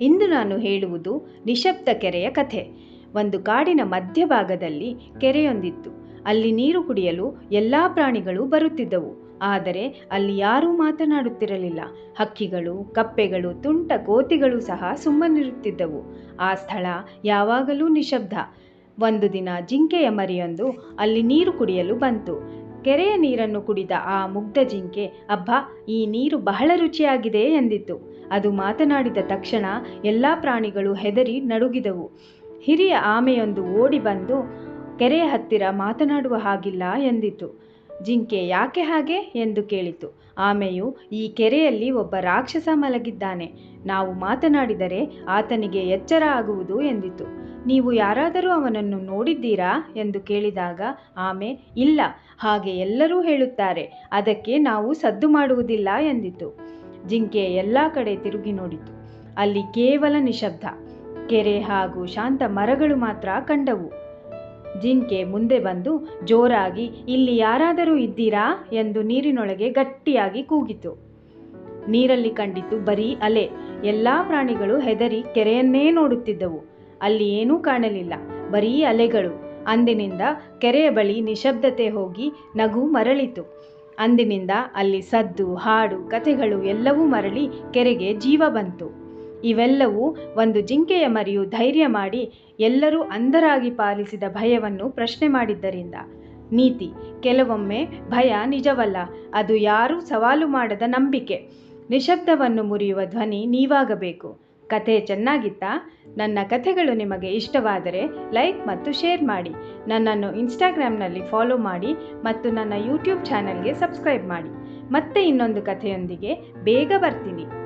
ಇಂದು ನಾನು ಹೇಳುವುದು ನಿಶಬ್ದ ಕೆರೆಯ ಕಥೆ. ಒಂದು ಕಾಡಿನ ಮಧ್ಯಭಾಗದಲ್ಲಿ ಕೆರೆಯೊಂದಿತ್ತು. ಅಲ್ಲಿ ನೀರು ಕುಡಿಯಲು ಎಲ್ಲ ಪ್ರಾಣಿಗಳು ಬರುತ್ತಿದ್ದವು. ಆದರೆ ಅಲ್ಲಿ ಯಾರೂ ಮಾತನಾಡುತ್ತಿರಲಿಲ್ಲ. ಹಕ್ಕಿಗಳು, ಕಪ್ಪೆಗಳು, ತುಂಟ ಕೋತಿಗಳು ಸಹ ಸುಮ್ಮನಿರುತ್ತಿದ್ದವು. ಆ ಸ್ಥಳ ಯಾವಾಗಲೂ ನಿಶಬ್ದ. ಒಂದು ದಿನ ಜಿಂಕೆಯ ಮರಿಯೊಂದು ಅಲ್ಲಿ ನೀರು ಕುಡಿಯಲು ಬಂತು. ಕೆರೆಯ ನೀರನ್ನು ಕುಡಿದ ಆ ಮುಗ್ಧ ಜಿಂಕೆ, ಅಬ್ಬಾ, ಈ ನೀರು ಬಹಳ ರುಚಿಯಾಗಿದೆ ಎಂದಿತ್ತು. ಅದು ಮಾತನಾಡಿದ ತಕ್ಷಣ ಎಲ್ಲ ಪ್ರಾಣಿಗಳು ಹೆದರಿ ನಡುಗಿದವು. ಹಿರಿಯ ಆಮೆಯೊಂದು ಓಡಿ ಬಂದು ಕೆರೆಯ ಹತ್ತಿರ ಮಾತನಾಡುವ ಹಾಗಿಲ್ಲ ಎಂದಿತು ಜಿಂಕೆ ಯಾಕೆ ಹಾಗೆ ಎಂದು ಕೇಳಿತು. ಆಮೆಯು ಈ ಕೆರೆಯಲ್ಲಿ ಒಬ್ಬ ರಾಕ್ಷಸ ಮಲಗಿದ್ದಾನೆ. ನಾವು ಮಾತನಾಡಿದರೆ ಆತನಿಗೆ ಎಚ್ಚರ ಆಗುವುದು ಎಂದಿತು. ನೀವು ಯಾರಾದರೂ ಅವನನ್ನು ನೋಡಿದ್ದೀರಾ ಎಂದು ಕೇಳಿದಾಗ ಆಮೆ, ಇಲ್ಲ, ಹಾಗೆ ಎಲ್ಲರೂ ಹೇಳುತ್ತಾರೆ. ಅದಕ್ಕೆ ನಾವು ಸದ್ದು ಮಾಡುವುದಿಲ್ಲ ಎಂದಿತು. ಜಿಂಕೆ ಎಲ್ಲ ಕಡೆ ತಿರುಗಿ ನೋಡಿತು. ಅಲ್ಲಿ ಕೇವಲ ನಿಶಬ್ದ. ಕೆರೆ ಹಾಗೂ ಶಾಂತ ಮರಗಳು ಮಾತ್ರ ಕಂಡವು. ಜಿಂಕೆ ಮುಂದೆ ಬಂದು ಜೋರಾಗಿ, ಇಲ್ಲಿ ಯಾರಾದರೂ ಇದ್ದೀರಾ? ಎಂದು ನೀರಿನೊಳಗೆ ಗಟ್ಟಿಯಾಗಿ ಕೂಗಿತು. ನೀರಲ್ಲಿ ಕಂಡಿತು ಬರೀ ಅಲೆ. ಎಲ್ಲ ಪ್ರಾಣಿಗಳು ಹೆದರಿ ಕೆರೆಯನ್ನೇ ನೋಡುತ್ತಿದ್ದವು. ಅಲ್ಲಿ ಏನೂ ಕಾಣಲಿಲ್ಲ. ಬರೀ ಅಲೆಗಳು. ಅಂದಿನಿಂದ ಕೆರೆಯ ಬಳಿ ನಿಶಬ್ದತೆ ಹೋಗಿ ನಗು ಮರಳಿತು. ಅಂದಿನಿಂದ ಅಲ್ಲಿ ಸದ್ದು, ಹಾಡು, ಕಥೆಗಳು ಎಲ್ಲವೂ ಮರಳಿ ಕೆರೆಗೆ ಜೀವ ಬಂತು. ಇವೆಲ್ಲವೂ ಒಂದು ಜಿಂಕೆಯ ಮರಿಯು ಧೈರ್ಯ ಮಾಡಿ ಎಲ್ಲರೂ ಅಂಧರಾಗಿ ಪಾಲಿಸಿದ ಭಯವನ್ನು ಪ್ರಶ್ನೆ ಮಾಡಿದ್ದರಿಂದ, ನೀತಿ, ಕೆಲವೊಮ್ಮೆ ಭಯ ನಿಜವಲ್ಲ, ಅದು ಯಾರೂ ಸವಾಲು ಮಾಡದ ನಂಬಿಕೆ. ನಿಶಬ್ದವನ್ನು ಮುರಿಯುವ ಧ್ವನಿ ನೀವಾಗಬೇಕು. ಕಥೆ ಚೆನ್ನಾಗಿತ್ತಾ? ನನ್ನ ಕಥೆಗಳು ನಿಮಗೆ ಇಷ್ಟವಾದರೆ ಲೈಕ್ ಮತ್ತು ಶೇರ್ ಮಾಡಿ. ನನ್ನನ್ನು ಇನ್ಸ್ಟಾಗ್ರಾಮ್ನಲ್ಲಿ ಫಾಲೋ ಮಾಡಿ ಮತ್ತು ನನ್ನ ಯೂಟ್ಯೂಬ್ ಚಾನಲ್ಗೆ ಸಬ್ಸ್ಕ್ರೈಬ್ ಮಾಡಿ. ಮತ್ತೆ ಇನ್ನೊಂದು ಕಥೆಯೊಂದಿಗೆ ಬೇಗ ಬರ್ತೀನಿ.